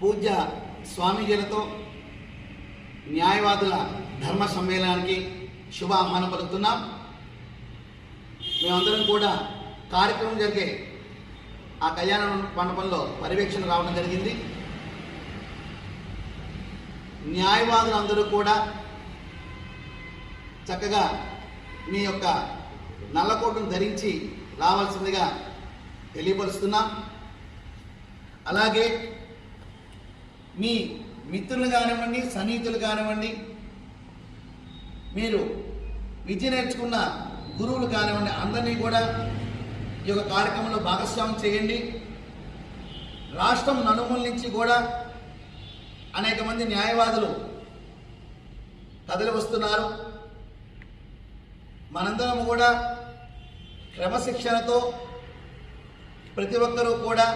పూజ్య స్వామీజీలతో న్యాయవాదుల ధర్మ సమ్మేళనానికి శుభ ఆహ్వానం పలుకుతున్నాం. మేమందరం కూడా కార్యక్రమం జరిగే ఆ కళ్యాణ మండపంలో పర్యవేక్షణ రావడం జరిగింది. న్యాయవాదులందరూ కూడా చక్కగా మీ యొక్క నల్లకోటను ధరించి రావాల్సిందిగా తెలియపరుస్తున్నాం. అలాగే మీ మిత్రులు కానివ్వండి సన్నిహితులు కానివ్వండి మీరు విద్య నేర్చుకున్న గురువులు కానివ్వండి అందరినీ కూడా ఈ యొక్క కార్యక్రమంలో భాగస్వామ్యం చేయండి. రాష్ట్రం నలుమూల నుంచి కూడా అనేక మంది న్యాయవాదులు కదలి వస్తున్నారు. మనందరం కూడా క్రమశిక్షణతో ప్రతి ఒక్కరూ కూడా